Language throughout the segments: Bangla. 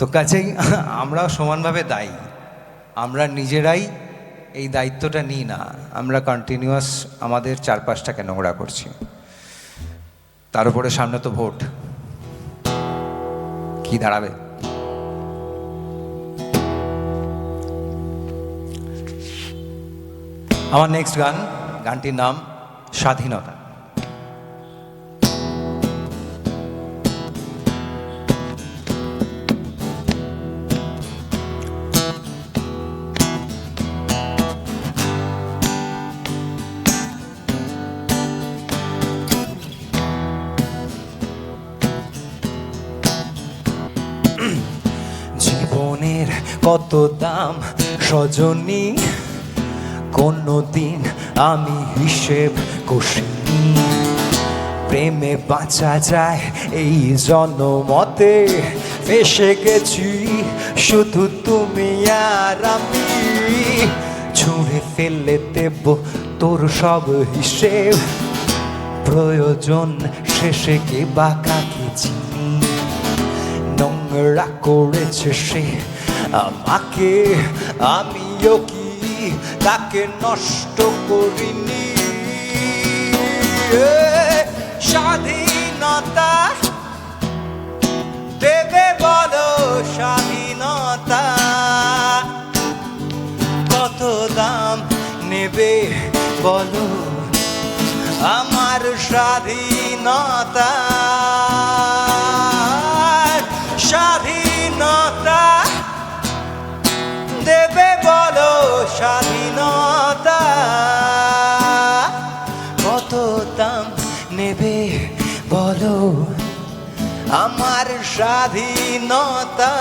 তো কাছেই আমরা সমানভাবে দায়ী। আমরা নিজেরাই এই দায়িত্বটা নিই না। আমরা কন্টিনিউয়াস আমাদের চারপাশটাকে নোংরা করছি। তার উপরে সামনে তো ভোট। কি দাঁড়াবে? আমার নেক্সট গান, গানটির নাম স্বাধীনতা। কত দাম সজনী? কোনো দিন আমি হিসেব কষিনি প্রেমে বাঁচা যায় এই জনমতে। এসে গেছি শুধু তুমি আর আমি। ছুঁড়ে ফেলে দেব তোর সব হিসেব। প্রয়োজন শেষে কে বা কাকে চিনি? নোংরা করেছে সে আমাকে, আমিও কি তাকে নষ্ট করিনি? স্বাধীনতা দেবে বলো স্বাধীনতা। কত দাম নেবে বলো? আমার স্বাধীনতা বলো আমার স্বাধীনতা।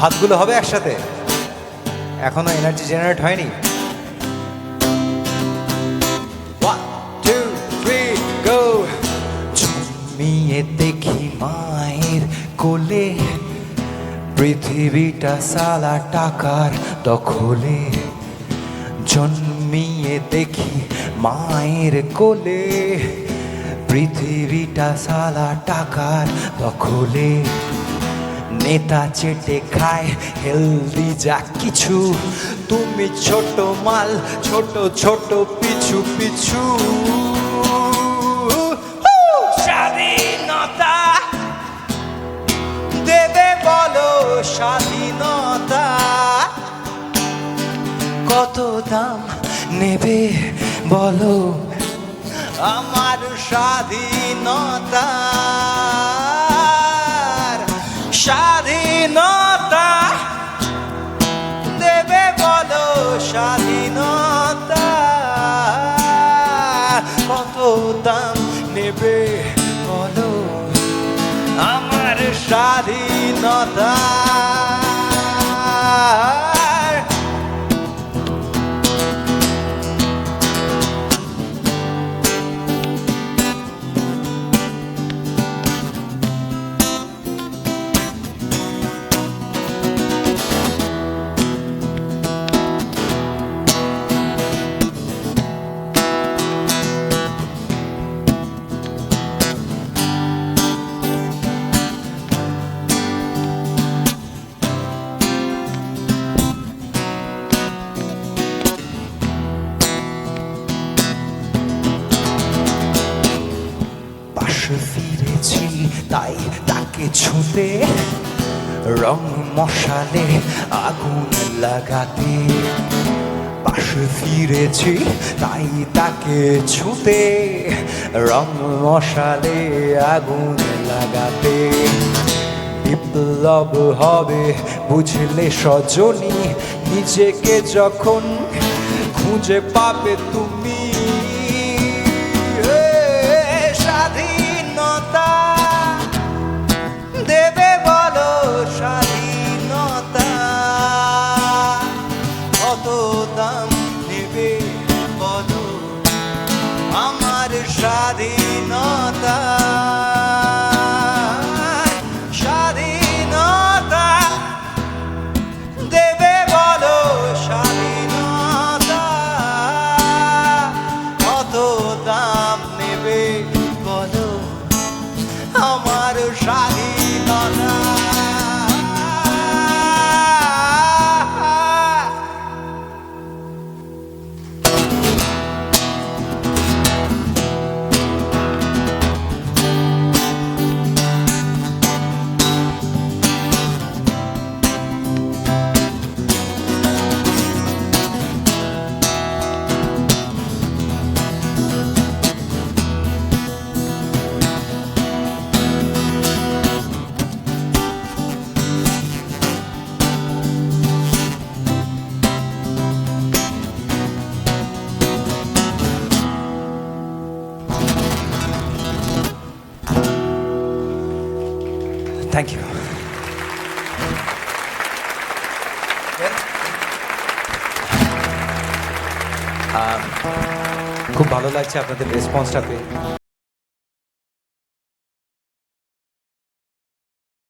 হাতগুলো হবে একসাথে। এখনও এনার্জি জেনারেট হয়নি। দেখি মায়ের কোলে। পৃথিবীটা সালা টাকার দখলে। জন্মিয়ে দেখি মায়ের কোলে। পৃথিবীটা সালা টাকার দখলে। নেতা চেটে খায় হেলদি যা কিছু। তুমি ছোট মাল, ছোট ছোট পিছু পিছু। স্বাধীনতা কত দাম নেবে বলো? আমার স্বাধীনতা স্বাধীনতা দেবে বলো স্বাধীনতা কত দাম নেবে আমার স্বাধীনতা পাশে ফিরেছি, তাই তাকে ছুঁতে রং মশালে আগুন লাগাতে। পাশে ফিরেছি, তাই তাকে ছুঁতে রং মশালে আগুন লাগাতে। বিপ্লব হবে, বুঝলে সজনী, নিজেকে যখন খুঁজে পাবে তুমি থ্যাংক ইউ খুব ভালো লাগছে আপনাদের রেসপন্সটা পেয়ে